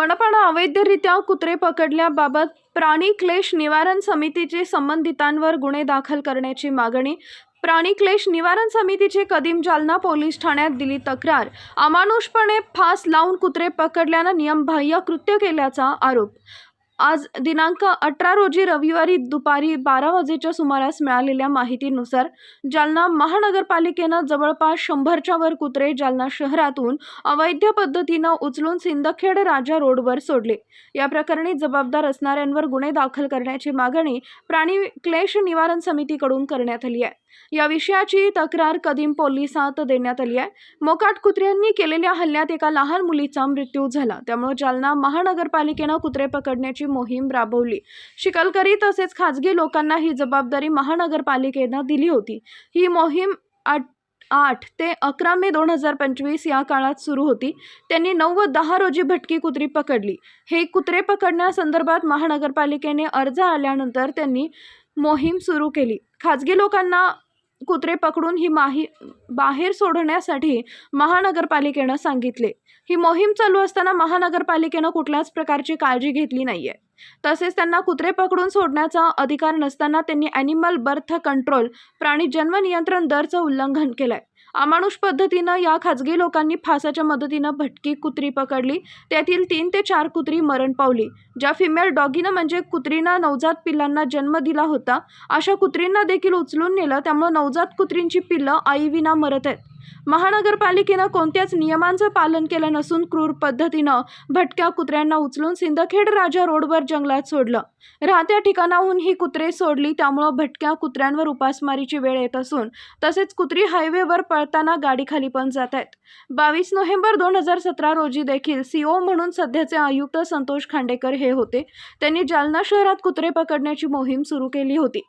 मनपानं अवैधरित्या कुत्रे पकडल्याबाबत प्राणी क्लेश निवारण समितीचे संबंधितांवर गुन्हे दाखल करण्याची मागणी प्राणी क्लेश निवारण समितीचे कदीम जालना पोलीस ठाण्यात दिली तक्रार अमानुषपणे फास लावून कुत्रे पकडल्यानं नियमबाह्य कृत्य केल्याचा आरोप आज दिनांक अठरा रोजी रविवारी दुपारी बारा वाजेच्या सुमारास मिळालेल्या माहितीनुसार जालना महानगरपालिकेनं जवळपास शंभरच्या वर कुत्रे जालना शहरातून अवैध पद्धतीनं उचलून सिंदखेड राजा रोडवर सोडले. या प्रकरणी जबाबदार असणाऱ्यांवर गुन्हे दाखल करण्याची मागणी प्राणी क्लेश निवारण समितीकडून करण्यात आली आहे. या विषयाची तक्रार कदीम पोलिसात देण्यात आली आहे. मोकाट कुत्र्यांनी केलेल्या हल्ल्यात एका लहान मुलीचा मृत्यू झाला. त्यामुळे जालना महानगरपालिकेनं कुत्रे पकडण्याची मोहीम राबवली. शिकलकरी तसेच खाजगी लोकांना ही जबाबदारी महानगरपालिकेनं दिली होती. ही मोहीम आठ आठ ते अकरा मे दोन हजार पंचवीस या काळात सुरू होती. त्यांनी नऊ व दहा रोजी भटकी कुत्री पकडली. हे कुत्रे पकडण्यासंदर्भात महानगरपालिकेने अर्ज आल्यानंतर त्यांनी मोहीम सुरू केली. खाजगी लोकांना कुत्रे पकडून ही माही बाहेर सोडण्यासाठी महानगरपालिकेनं सांगितले. ही मोहीम चालू असताना महानगरपालिकेनं कुठल्याच प्रकारची काळजी घेतली नाही आहे तसेच त्यांना कुत्रे पकडून सोडण्याचा अधिकार नसताना त्यांनी ॲनिमल बर्थ कंट्रोल प्राणी जन्म नियंत्रण दरचं उल्लंघन केलं आहे अमानुष पद्धतीनं या खाजगी लोकांनी फासाच्या मदतीनं भटकी कुत्री पकडली. त्यातील तीन ते चार कुत्री मरण पावली. ज्या फिमेल डॉगीनं म्हणजे कुत्रीनं नवजात पिल्लांना जन्म दिला होता अशा कुत्रींना देखील उचलून नेलं. त्यामुळं नवजात कुत्रींची पिल्लं आईविना मरत आहेत. महानगरपालिकेनं कोणत्याच नियमांचं पालन केलं नसून क्रूर पद्धतीनं भटक्या कुत्र्यांना उचलून सिंदखेड राजा रोडवर जंगलात सोडलं. राहत्या ठिकाणाहून ही कुत्रे सोडली त्यामुळं भटक्या कुत्र्यांवर उपासमारीची वेळ येत असून तसेच कुत्री हायवेवर पळताना गाडीखाली पण जात आहेत. बावीस नोव्हेंबर दोन हजार सतरा रोजी देखील सीओ म्हणून सध्याचे आयुक्त संतोष खांडेकर हे होते. त्यांनी जालना शहरात कुत्रे पकडण्याची मोहीम सुरू केली होती.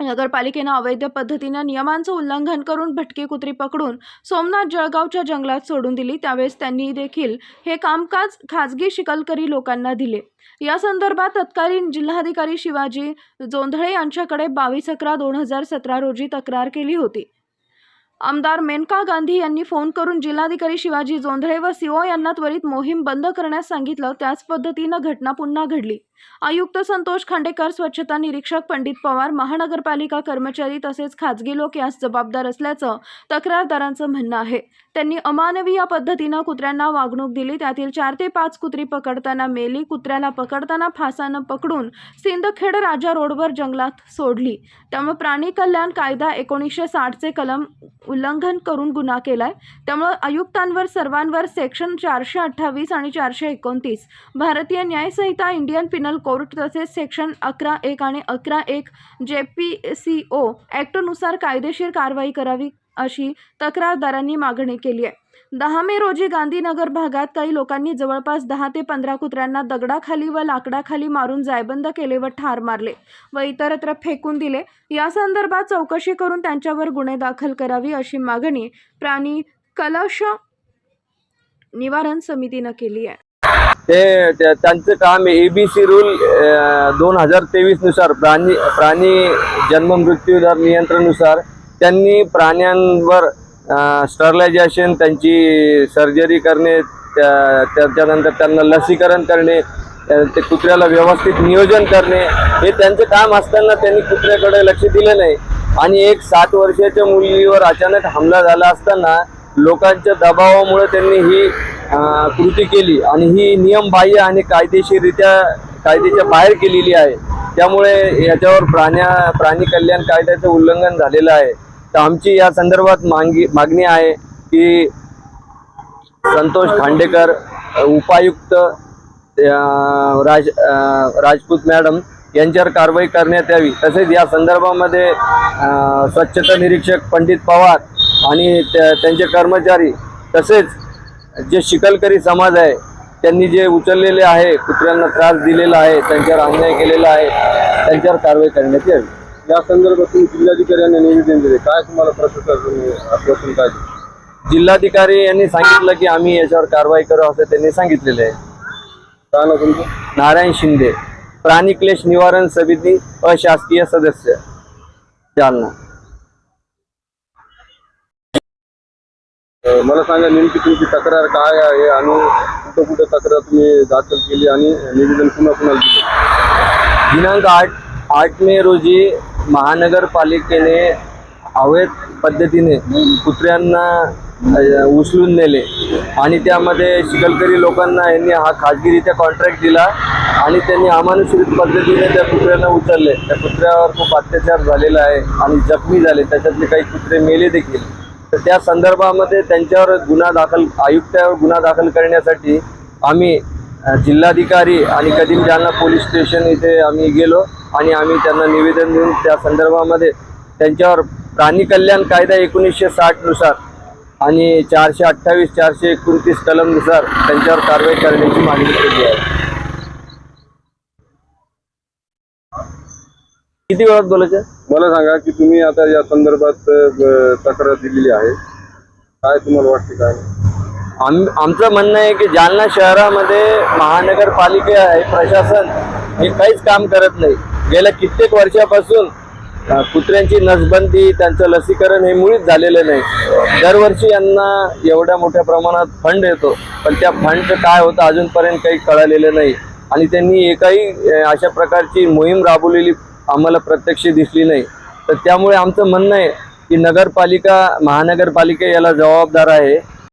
नगरपालिकेनं अवैध पद्धतीनं नियमांचं उल्लंघन करून भटकी कुत्री पकडून सोमनाथ जळगावच्या जंगलात सोडून दिली. त्यावेळेस त्यांनी देखील हे कामकाज खाजगी शिकलकरी लोकांना दिले. या संदर्भात तत्कालीन जिल्हाधिकारी शिवाजी जोंधळे यांच्याकडे बावीस अकरा दोन हजार सतरा रोजी तक्रार केली होती. आमदार मेनका गांधी यांनी फोन करून जिल्हाधिकारी शिवाजी जोंधळे व सीओ यांना त्वरित मोहीम बंद करण्यास सांगितलं. त्याच पद्धतीनं घटना पुन्हा घडली. आयुक्त संतोष खांडेकर स्वच्छता निरीक्षक पंडित पवार महानगरपालिका कर्मचारी तसेच खाजगी लोक यास जबाबदार असल्याचं तक्रारदारांचं म्हणणं आहे. त्यांनी अमानवीय पद्धतीनं कुत्र्यांना वागणूक दिली त्यातील चार ते पाच कुत्री पकडताना मेली कुत्र्याला पकडताना फासानं पकडून सिंदखेड राजा रोडवर जंगलात सोडली. त्यामुळे प्राणी कल्याण कायदा एकोणीसशे साठचे कलम उल्लंघन करून गुन्हा केलाय. त्यामुळे आयुक्तांवर सर्वांवर सेक्शन चारशे अठ्ठावीस आणि चारशे एकोणतीस भारतीय न्यायसंहिता इंडियन पिनल कोर्ट तसेच सेक्शन अकरा एक आणि अकरा एक जे पी सी ओ ॲक्टनुसार कायदेशीर कारवाई करावी अशी तक्रारदारांनी मागणी केली आहे. दहा मे रोजी गांधीनगर भागात काही लोकांनी जवळपास दहा ते पंधरा कुत्र्यांना दगडाखाली व लाकडाखाली मारून जायबंद केले व ठार मारले व इतरत्र फेकून दिले. या संदर्भात चौकशी करून त्यांच्यावर गुन्हे दाखल करावी अशी मागणी प्राणी कलश निवारण समितीनं केली आहे. ते त्या- त्यांचं काम आहे एबीसी रूल दोन हजार तेवीसनुसार प्राणी प्राणी जन्म मृत्यू दर नियंत्रणानुसार त्यांनी प्राण्यांवर स्टरलायझेशन त्यांची सर्जरी करणे त्या- त्याच्यानंतर त्यांना लसीकरण करणे ते कुत्र्याला व्यवस्थित नियोजन करणे हे त्यांचं काम असताना त्यांनी कुत्र्याकडे लक्ष दिलं नाही. आणि एक सात वर्षाच्या मुलीवर अचानक हमला झाला असताना लोकांच्या दबावामुळे त्यांनी ही कृती केली आणि ही नियमबाह्य आणि कायदेशीररित्या कायद्याच्या बाहेर केलेली आहे. त्यामुळे याच्यावर प्राण्या प्राणी कल्याण कायद्याचं उल्लंघन झालेलं आहे. तर आमची या संदर्भात मागणी मागणी आहे की संतोष खांडेकर उपायुक्त राज राजपूत मॅडम यांच्यावर कारवाई करण्यात यावी. तसेच या संदर्भामध्ये स्वच्छता निरीक्षक पंडित पवार आणि त्या- त्यांचे कर्मचारी तसेच जे शिकलकरी समाज आहे त्यांनी जे उचललेले आहे कुत्र्यांना त्रास दिलेला आहे त्यांच्यावर अन्याय केलेला आहे त्यांच्यावर कारवाई करण्यात यावी. या संदर्भातून जिल्हाधिकाऱ्यांनी निवेदन दिले. काय तुम्हाला आश्वासन काय? जिल्हाधिकारी यांनी सांगितलं की आम्ही याच्यावर कारवाई करू असं त्यांनी सांगितलेलं आहे. काय ना तुमचं? नारायण शिंदे प्राणी क्लेश निवारण समिती अशासकीय सदस्य जालना. मला सांगा नेमकी तुमची तक्रार काय आहे आणि कुठं कुठं तक्रार तुम्ही दाखल केली आणि निवेदन पुन्हा कुणाला दिले? दिनांक आठ आठ मे रोजी महानगरपालिकेने अवैध पद्धतीने कुत्र्यांना उचलून नेले आणि त्यामध्ये चिखलकरी लोकांना यांनी हा खाजगीरित्या कॉन्ट्रॅक्ट दिला आणि त्यांनी अमानुषित पद्धतीने त्या कुत्र्यांना उचलले. त्या कुत्र्यावर खूप अत्याचार झालेला आहे आणि जखमी झाले. त्याच्यातले काही कुत्रे मेले देखील तर त्या संदर्भामध्ये त्यांच्यावर गुन्हा दाखल आयुक्तावर गुन्हा दाखल करण्यासाठी आम्ही जिल्हाधिकारी आणि कदीम जालना पोलीस स्टेशन इथे आम्ही गेलो आणि आम्ही त्यांना निवेदन देऊन त्या संदर्भामध्ये त्यांच्यावर प्राणी कल्याण कायदा एकोणीसशे साठनुसार आणि चारशे अठ्ठावीस चारशे एकोणतीस कलमनुसार त्यांच्यावर कारवाई करण्याची मागणी केली आहे. किती वेळात बोलायचं? मला सांगा की तुम्ही आता या संदर्भात अ, तक्रार दिलेली आहे. काय तुम्हाला वाटते काय? आम आमचं म्हणणं आहे की जालना शहरामध्ये महानगरपालिका आहे प्रशासन हे काहीच काम करत नाही. गेल्या कित्येक वर्षापासून अ, कुत्र्यांची नसबंदी त्यांचं लसीकरण हे मुळीच झालेलं नाही. दरवर्षी यांना एवढ्या मोठ्या प्रमाणात फंड येतो पण त्या फंडचं काय होतं अजूनपर्यंत काही कळालेलं नाही. आणि त्यांनी एकाही अ, अशा प्रकारची मोहीम राबवलेली आम्हाला प्रत्यक्ष दिसली नाही. तर त्यामुळे आमचं म्हणणं आहे की नगरपालिका महानगरपालिका याला जबाबदार आहे.